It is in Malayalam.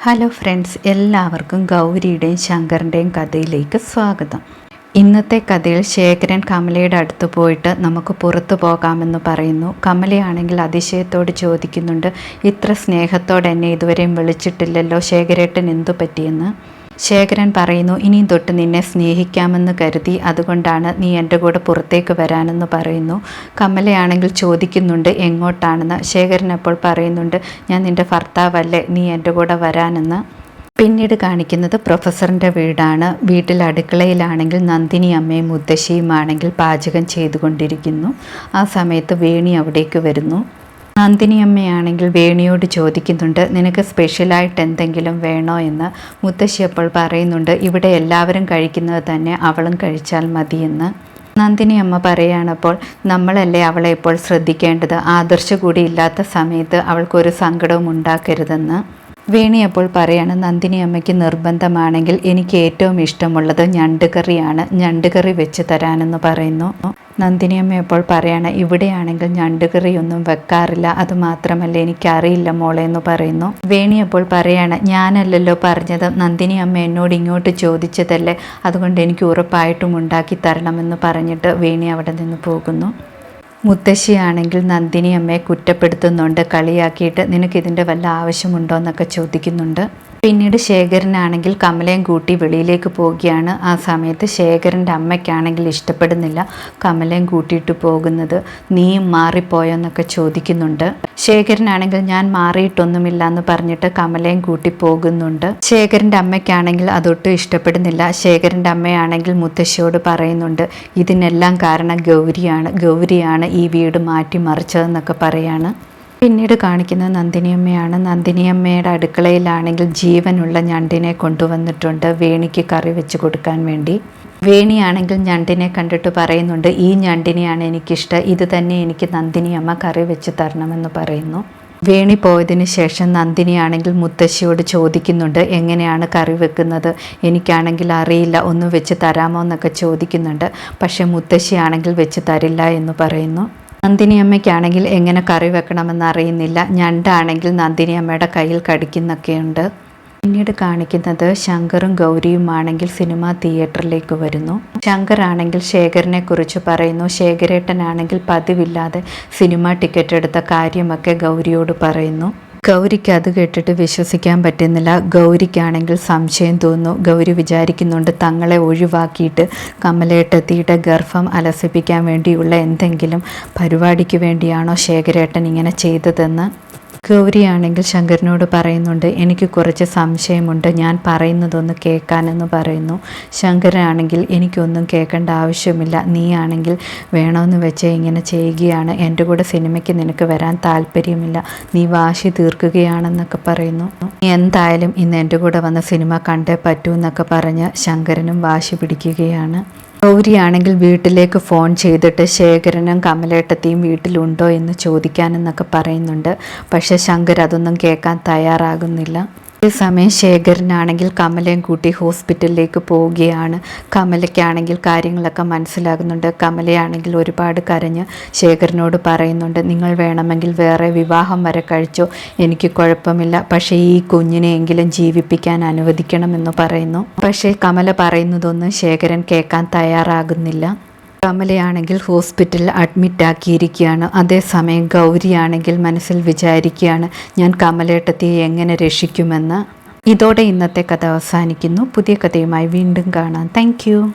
ഹലോ ഫ്രണ്ട്സ് എല്ലാവർക്കും ഗൗരിയുടെയും ശങ്കറിന്റെയും കഥയിലേക്ക് സ്വാഗതം. ഇന്നത്തെ കഥയിൽ ശേഖരൻ കമലയുടെ അടുത്ത് പോയിട്ട് നമുക്ക് പുറത്തു പോകാമെന്ന് പറയുന്നു. കമലയാണെങ്കിൽ അതിശയത്തോട് ചോദിക്കുന്നുണ്ട് ഇത്ര സ്നേഹത്തോടെ എന്നെ ഇതുവരെയും വിളിച്ചിട്ടില്ലല്ലോ ശേഖരേട്ടൻ എന്തു പറ്റിയെന്ന്? ശേഖരൻ പറയുന്നു ഇനിയും തൊട്ട് നിന്നെ സ്നേഹിക്കാമെന്ന് കരുതി അതുകൊണ്ടാണ് നീ എന്റെ കൂടെ പുറത്തേക്ക് വരാനെന്ന് പറയുന്നു. കമലയാണെങ്കിൽ ചോദിക്കുന്നുണ്ട് എങ്ങോട്ടാണെന്ന്? ശേഖരൻ അപ്പോൾ പറയുന്നുണ്ട് ഞാൻ നിന്റെ ഭർത്താവല്ലേ നീ എന്റെ കൂടെ വരാനെന്ന്? പിന്നീട് കാണിക്കുന്നത് പ്രൊഫസറിന്റെ വീടാണ്. വീട്ടിൽ അടുക്കളയിലാണെങ്കിൽ നന്ദിനി അമ്മയും മുത്തശ്ശിയുമാണെങ്കിൽ പാചകം ചെയ്തുകൊണ്ടിരിക്കുന്നു. ആ സമയത്ത് വേണി അവിടേക്ക് വരുന്നു. നന്ദിനി അമ്മയാണെങ്കിൽ വേണിയോട് ചോദിക്കുന്നുണ്ട് നിനക്ക് സ്പെഷ്യലായിട്ട് എന്തെങ്കിലും വേണോ? എന്ന് മുത്തശ്ശി അപ്പോൾ പറയുന്നുണ്ട് ഇവിടെ എല്ലാവരും കഴിക്കുന്നത് തന്നെ അവളും കഴിച്ചാൽ മതിയെന്ന്. നന്ദിനി അമ്മ പറയുകയാണപ്പോൾ നമ്മളല്ലേ അവളെ ഇപ്പോൾ ശ്രദ്ധിക്കേണ്ടത്? ആദർശ കൂടി ഇല്ലാത്ത സമയത്ത് അവൾക്കൊരു സങ്കടവും ഉണ്ടാക്കരുതെന്ന്. വേണി അപ്പോൾ പറയാണ് നന്ദിനി അമ്മയ്ക്ക് നിർബന്ധമാണെങ്കിൽ എനിക്ക് ഏറ്റവും ഇഷ്ടമുള്ളത് ഞണ്ടുകറിയാണ് ഞണ്ടുകറി വെച്ച് തരാനെന്ന് പറയുന്നു. നന്ദിനി അമ്മ അപ്പോൾ പറയാണ് ഇവിടെയാണെങ്കിൽ ഞണ്ടുകറിയൊന്നും വെക്കാറില്ല. അത് മാത്രമല്ല എനിക്കറിയില്ല മോളെ എന്ന് പറയുന്നു. വേണി അപ്പോൾ പറയാണ് ഞാനല്ലല്ലോ പറഞ്ഞത്. നന്ദിനി അമ്മ എന്നോട് ഇങ്ങോട്ട് ചോദിച്ചതല്ലേ. അതുകൊണ്ട് എനിക്ക് ഉറപ്പായിട്ടും ഉണ്ടാക്കി തരണമെന്ന് പറഞ്ഞിട്ട് വേണി അവിടെ നിന്ന് പോകുന്നു. മുത്തശ്ശിയാണെങ്കിൽ നന്ദിനി അമ്മയെ കുറ്റപ്പെടുത്തുന്നുണ്ട്. കളിയാക്കിയിട്ട് നിനക്കിതിന്റെ വല്ല ആവശ്യമുണ്ടോ എന്നൊക്കെ ചോദിക്കുന്നുണ്ട്. പിന്നീട് ശേഖരനാണെങ്കിൽ കമലയും കൂട്ടി വെളിയിലേക്ക് പോവുകയാണ്. ആ സമയത്ത് ശേഖരന്റെ അമ്മയ്ക്കാണെങ്കിൽ ഇഷ്ടപ്പെടുന്നില്ല കമലയും കൂട്ടിയിട്ട് പോകുന്നത്. നീയും മാറിപ്പോയോ എന്നൊക്കെ ചോദിക്കുന്നുണ്ട്. ശേഖരനാണെങ്കിൽ ഞാൻ മാറിയിട്ടൊന്നുമില്ല എന്ന് പറഞ്ഞിട്ട് കമലയും കൂട്ടി പോകുന്നുണ്ട്. ശേഖരന്റെ അമ്മയ്ക്കാണെങ്കിൽ അതൊട്ടും ഇഷ്ടപ്പെടുന്നില്ല. ശേഖരന്റെ അമ്മയാണെങ്കിൽ മുത്തശ്ശിയോട് പറയുന്നുണ്ട് ഇതിനെല്ലാം കാരണം ഗൗരിയാണ്. ഗൗരിയാണ് ഈ വീട് മാറ്റിമറിച്ചതെന്നൊക്കെ പറയാണ്. പിന്നീട് കാണിക്കുന്നത് നന്ദിനിയമ്മയാണ്. നന്ദിനിയമ്മയുടെ അടുക്കളയിലാണെങ്കിൽ ജീവനുള്ള ഞണ്ടിനെ കൊണ്ടുവന്നിട്ടുണ്ട്. വേണിക്ക് കറി വെച്ച് കൊടുക്കാൻ വേണ്ടി. വേണിയാണെങ്കിൽ ഞണ്ടിനെ കണ്ടിട്ട് പറയുന്നുണ്ട് ഈ ഞണ്ടിനെയാണ് എനിക്കിഷ്ടം. ഇത് തന്നെ എനിക്ക് നന്ദിനിയമ്മ കറി വെച്ച് തരണമെന്ന് പറയുന്നു. വേണി പോയതിന് ശേഷം നന്ദിനിയാണെങ്കിൽ മുത്തശ്ശിയോട് ചോദിക്കുന്നുണ്ട് എങ്ങനെയാണ് കറി വെക്കുന്നത്? എനിക്കാണെങ്കിൽ അറിയില്ല. ഒന്ന് വെച്ച് തരാമോ? എന്നൊക്കെ ചോദിക്കുന്നുണ്ട്. പക്ഷേ മുത്തശ്ശിയാണെങ്കിൽ വെച്ച് തരില്ല എന്ന് പറയുന്നു. നന്ദിനി അമ്മയ്ക്കാണെങ്കിൽ എങ്ങനെ കറി വെക്കണമെന്ന് അറിയുന്നില്ല ഞണ്ടാണെങ്കിൽ നന്ദിനി അമ്മയുടെ കയ്യിൽ കടിക്കുന്നൊക്കെയുണ്ട്. പിന്നീട് കാണിക്കുന്നത് ശങ്കറും ഗൗരിയുമാണെങ്കിൽ സിനിമ തിയേറ്ററിലേക്ക് വരുന്നു. ശങ്കർ ആണെങ്കിൽ ശേഖരനെ കുറിച്ച് പറയുന്നു. ശേഖരേട്ടനാണെങ്കിൽ പതിവില്ലാതെ സിനിമ ടിക്കറ്റ് എടുത്ത കാര്യമൊക്കെ ഗൗരിയോട് പറയുന്നു. ഗൗരിക്ക് അത് കേട്ടിട്ട് വിശ്വസിക്കാൻ പറ്റുന്നില്ല. ഗൗരിക്കാണെങ്കിൽ സംശയം തോന്നുന്നു. ഗൗരി വിചാരിക്കുന്നുണ്ട് തങ്ങളെ ഒഴിവാക്കിയിട്ട് കമലേട്ടത്തിയുടെ ഗർഭം അലസിപ്പിക്കാൻ വേണ്ടിയുള്ള എന്തെങ്കിലും പരിപാടിക്ക് വേണ്ടിയാണോ ശേഖരേട്ടൻ ഇങ്ങനെ ചെയ്തതെന്ന്. ഗൗരിയാണെങ്കിൽ ശങ്കരനോട് പറയുന്നുണ്ട് എനിക്ക് കുറച്ച് സംശയമുണ്ട്. ഞാൻ പറയുന്നതൊന്ന് കേൾക്കാനെന്ന് പറയുന്നു. ശങ്കരനാണെങ്കിൽ എനിക്കൊന്നും കേൾക്കേണ്ട ആവശ്യമില്ല. നീ ആണെങ്കിൽ വേണമെന്ന് വെച്ച് ഇങ്ങനെ ചെയ്യുകയാണ്. എന്റെ കൂടെ സിനിമയ്ക്ക് നിനക്ക് വരാൻ താല്പര്യമില്ല. നീ വാശി തീർക്കുകയാണെന്നൊക്കെ പറയുന്നു. നീ എന്തായാലും ഇന്ന് എന്റെ കൂടെ വന്ന സിനിമ കണ്ടേ പറ്റൂ എന്നൊക്കെ പറഞ്ഞ് ശങ്കരനും വാശി പിടിക്കുകയാണ്. ഗൗരിയാണെങ്കിൽ വീട്ടിലേക്ക് ഫോൺ ചെയ്തിട്ട് ശേഖരനും കമലേട്ടത്തെയും വീട്ടിലുണ്ടോ എന്ന് ചോദിക്കാനെന്നൊക്കെ പറയുന്നുണ്ട്. പക്ഷേ ശങ്കർ അതൊന്നും കേൾക്കാൻ തയ്യാറാകുന്നില്ല. സമയം ശേഖരനാണെങ്കിൽ കമലയും കൂട്ടി ഹോസ്പിറ്റലിലേക്ക് പോവുകയാണ്. കമലയ്ക്കാണെങ്കിൽ കാര്യങ്ങളൊക്കെ മനസ്സിലാകുന്നുണ്ട്. കമലയാണെങ്കിൽ ഒരുപാട് കരഞ്ഞ് ശേഖരനോട് പറയുന്നുണ്ട് നിങ്ങൾ വേണമെങ്കിൽ വേറെ വിവാഹം വരെ കഴിച്ചോ. എനിക്ക് കുഴപ്പമില്ല. പക്ഷേ ഈ കുഞ്ഞിനെയെങ്കിലും ജീവിപ്പിക്കാൻ അനുവദിക്കണമെന്ന് പറയുന്നു. പക്ഷേ കമല പറയുന്നതൊന്നും ശേഖരൻ കേൾക്കാൻ തയ്യാറാകുന്നില്ല. കമലയാണെങ്കിൽ ഹോസ്പിറ്റലിൽ അഡ്മിറ്റ് ആക്കിയിരിക്കുകയാണ്. അതേസമയം ഗൗരിയാണെങ്കിൽ മനസ്സിൽ വിചാരിക്കുകയാണ് ഞാൻ കമലേട്ടത്തിയെ എങ്ങനെ രക്ഷിക്കുമെന്ന്? ഇതോടെ ഇന്നത്തെ കഥ അവസാനിക്കുന്നു. പുതിയ കഥയുമായി വീണ്ടും കാണാം. താങ്ക്